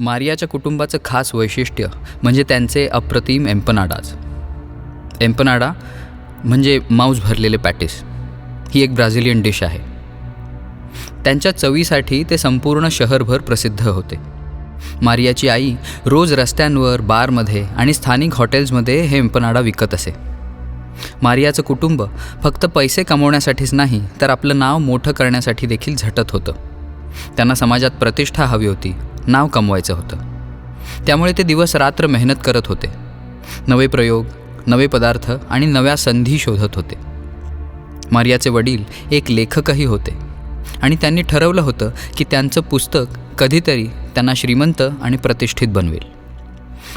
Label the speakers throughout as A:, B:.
A: मारियाच्या कुटुंबाचं खास वैशिष्ट्य म्हणजे त्यांचे अप्रतिम एम्पनाडाज. एम्पनाडा म्हणजे मांस भरलेले पॅटिस. ही एक ब्राझिलियन डिश आहे. त्यांच्या चवीसाठी ते संपूर्ण शहरभर प्रसिद्ध होते. मारियाची आई रोज रस्त्यांवर बारमध्ये आणि स्थानिक हॉटेल्समध्ये हे एम्पनाडा विकत असे. मारियाचं कुटुंब फक्त पैसे कमवण्यासाठीच नाही तर आपलं नाव मोठं करण्यासाठी देखील झटत होतं. त्यांना समाजात प्रतिष्ठा हवी होती. नाव कमवायचं होतं. त्यामुळे ते दिवस रात्र मेहनत करत होते. नवे प्रयोग नवे पदार्थ आणि नव्या संधी शोधत होते. मारियाचे वडील एक लेखकही होते. आणि त्यांनी ठरवलं होतं की त्यांचं पुस्तक कधीतरी त्यांना श्रीमंत आणि प्रतिष्ठित बनवेल.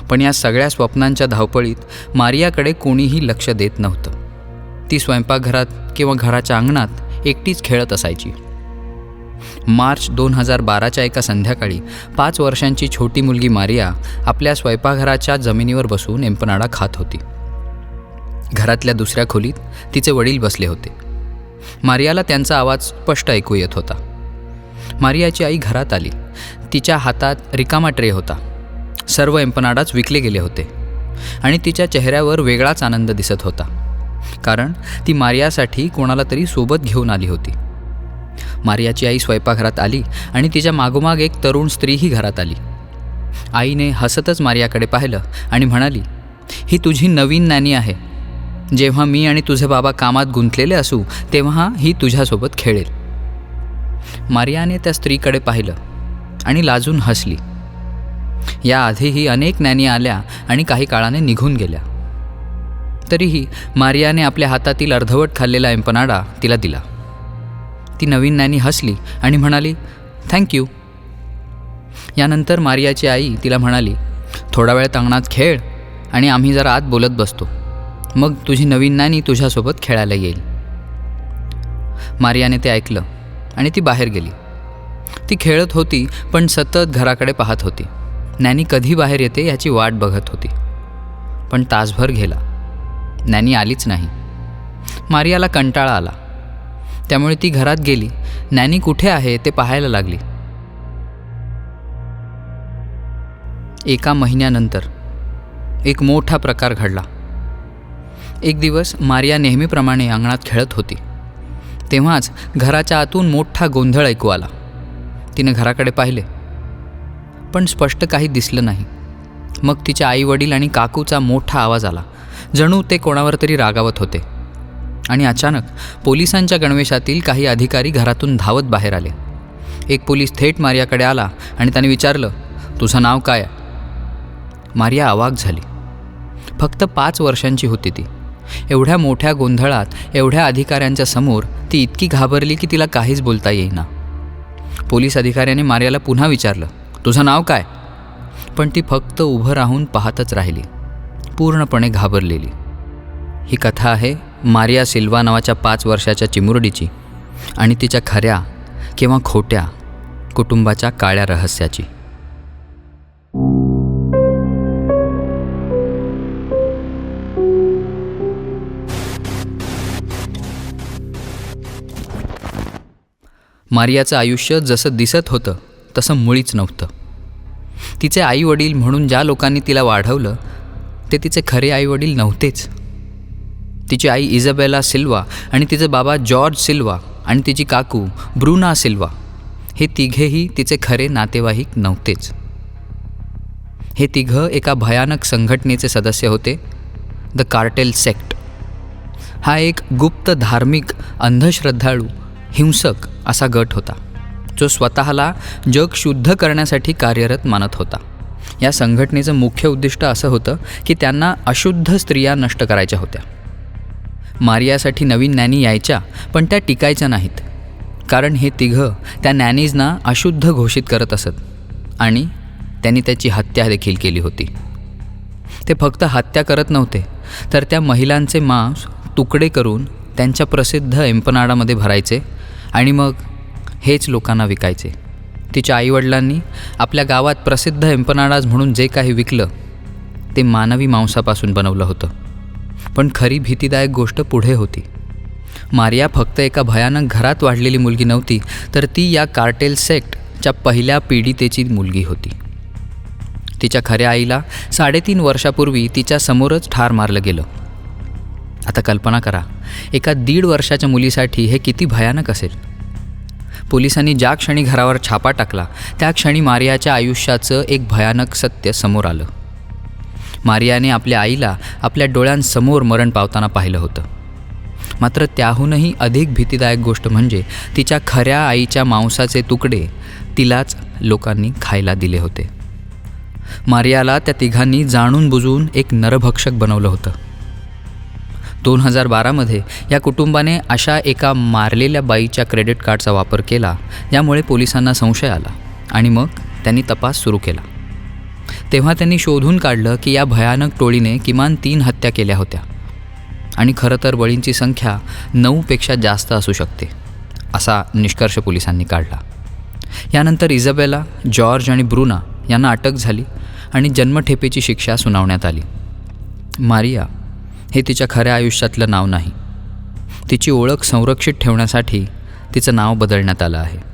A: पण या सगळ्या स्वप्नांच्या धावपळीत मारियाकडे कोणीही लक्ष देत नव्हतं. ती स्वयंपाकघरात किंवा घराच्या अंगणात एकटीच खेळत असायची. मार्च दोन हजार बाराच्या एका संध्याकाळी पाच वर्षांची छोटी मुलगी मारिया आपल्या स्वयंपाकघराच्या जमिनीवर बसून एम्पनाडा खात होती. घरातल्या दुसऱ्या खोलीत तिचे वडील बसले होते. मारियाला त्यांचा आवाज स्पष्ट ऐकू येत होता. मारियाची आई घरात आली. तिच्या हातात रिकामा ट्रे होता. सर्व एम्पनाडाच विकले गेले होते. आणि तिच्या चेहऱ्यावर वेगळाच आनंद दिसत होता. कारण ती मारियासाठी कोणाला तरी सोबत घेऊन आली होती. मारियाची आई स्वयंपाकघरात आली आणि तिच्या मागोमाग एक तरुण स्त्रीही घरात आली. आईने हसतच मारियाकडे पाहिलं आणि म्हणाली ही तुझी नवीन नानी आहे. जेव्हा मी आणि तुझे बाबा कामात गुंतलेले असू तेव्हा ही तुझ्यासोबत खेळेल. मारियाने त्या स्त्रीकडे पाहिलं आणि लाजून हसली. याआधीही अनेक नॅनी आल्या आणि काही काळाने निघून गेल्या. तरीही मारियाने आपल्या हातातील अर्धवट खाल्लेला एम्पनाडा तिला दिला. ती नवीन नॅनी हसली आणि म्हणाली थँक्यू यानंतर मारियाची आई तिला म्हणाली थोडा वेळ अंगणात खेळ आणि आम्ही जरा आत बोलत बसतो. मग तुझी नवीन नानी तुझ्यासोबत खेळायला येईल. मारियाने ते ऐकलं आणि ती बाहेर गेली. ती खेळत होती पण सतत घराकडे पाहत होती. नॅनी कधी बाहेर येते याची वाट बघत होती. पण तासभर गेला. नॅनी आलीच नाही. मारियाला कंटाळा आला. त्यामुळे ती घरात गेली. नॅनी कुठे आहे ते पाहायला लागली. एका महिन्यानंतर एक मोठा प्रकार घडला. एक दिवस मारिया नेहमीप्रमाणे अंगणात खेळत होती. तेव्हाच घराच्या आतून मोठा गोंधळ ऐकू आला. तिने घराकडे पाहिले. पण स्पष्ट काही दिसलं नाही. मग तिच्या आईवडील आणि काकूचा मोठा आवाज आला. जणू ते कोणावर तरी रागावत होते. आणि अचानक पोलिसांच्या गणवेशातील काही अधिकारी घरातून धावत बाहेर आले. एक पोलीस थेट मारियाकडे आला आणि त्याने विचारलं तुझं नाव काय मारिया अवाक झाली. फक्त पाच वर्षांची होती ती. एवढ्या मोठ्या गोंधळात एवढ्या अधिकाऱ्यांच्या समोर ती इतकी घाबरली की तिला काहीच बोलता येईना. पोलीस अधिकाऱ्याने मारियाला पुन्हा विचारलं तुझं नाव काय? पण ती फक्त उभं राहून पाहतच राहिली. पूर्णपणे घाबरलेली. ही कथा आहे मारिया सिल्वा नावाच्या पाच वर्षाच्या चिमुरडीची आणि तिच्या खऱ्या किंवा खोट्या कुटुंबाच्या काळ्या रहस्याची. मारियाचं आयुष्य जसं दिसत होतं तसं मुळीच नव्हतं. तिचे आई वडील म्हणून ज्या लोकांनी तिला वाढवलं ते तिचे खरे आई वडील नव्हतेच. तिची आई इझाबेला सिल्वा आणि तिचे बाबा जॉर्ज सिल्वा आणि तिची काकू ब्रुना सिल्वा. हे तिघेही तिचे खरे नातेवाईक नव्हतेच. हे तिघं एका भयानक संघटनेचे सदस्य होते द कार्टेल सेक्ट हा एक गुप्त धार्मिक अंधश्रद्धाळू हिंसक असा गट होता जो स्वतःला जग शुद्ध करण्यासाठी कार्यरत मानत होता. या संघटनेचं मुख्य उद्दिष्ट असं होतं की त्यांना अशुद्ध स्त्रिया नष्ट करायच्या होत्या. मारियासाठी नवीन नॅनी यायच्या पण त्या टिकायच्या नाहीत. कारण हे तिघं त्या नॅनीजना अशुद्ध घोषित करत असत. आणि त्यांनी त्याची हत्या देखील केली होती. ते फक्त हत्या करत नव्हते तर त्या महिलांचे मांस तुकडे करून त्यांच्या प्रसिद्ध एम्पनाडामध्ये भरायचे आणि मग हेच लोकांना विकायचे. तिच्या आईवडिलांनी आपल्या गावात प्रसिद्ध एम्पनाडाज म्हणून जे काही विकलं ते मानवी मांसापासून बनवलं होतं. पण खरी भीतीदायक गोष्ट पुढे होती. मारिया फक्त एका भयानक घरात वाढलेली मुलगी नव्हती तर ती या कार्टेल सेक्टच्या पहिल्या पीडितेची मुलगी होती. तिच्या खऱ्या आईला साडेतीन वर्षापूर्वी तिच्या समोरच ठार मारलं गेलं. आता कल्पना करा एका दीड वर्षाच्या मुलीसाठी हे किती भयानक असेल. पोलिसांनी ज्या क्षणी घरावर छापा टाकला त्या क्षणी मारियाच्या आयुष्याचं एक भयानक सत्य समोर आलं. मारियाने आपल्या आईला आपल्या डोळ्यांसमोर मरण पावताना पाहिलं होतं. मात्र त्याहूनही अधिक भीतीदायक गोष्ट म्हणजे तिच्या खऱ्या आईच्या मांसाचे तुकडे तिलाच लोकांनी खायला दिले होते. मारियाला त्या तिघांनी जाणून बुजून एक नरभक्षक बनवलं होतं. दोन हजार बारामध्ये या कुटुंबाने अशा एका मारलेल्या बाईच्या क्रेडिट कार्डचा वापर केला यामुळे पोलिसांना संशय आला आणि मग त्यांनी तपास सुरू केला. तेव्हा त्यांनी शोधून काढलं की या भयानक टोळीने किमान तीन हत्या केल्या होत्या. आणि खरं तर बळींची संख्या नऊपेक्षा जास्त असू शकते असा निष्कर्ष पोलिसांनी काढला. यानंतर इझाबेला जॉर्ज आणि ब्रुना यांना अटक झाली आणि जन्मठेपेची शिक्षा सुनावण्यात आली. मारिया हे तिच्या खऱ्या आयुष्यातलं नाव नाही. तिची ओळख संरक्षित ठेवण्यासाठी तिचं नाव बदलण्यात आलं आहे.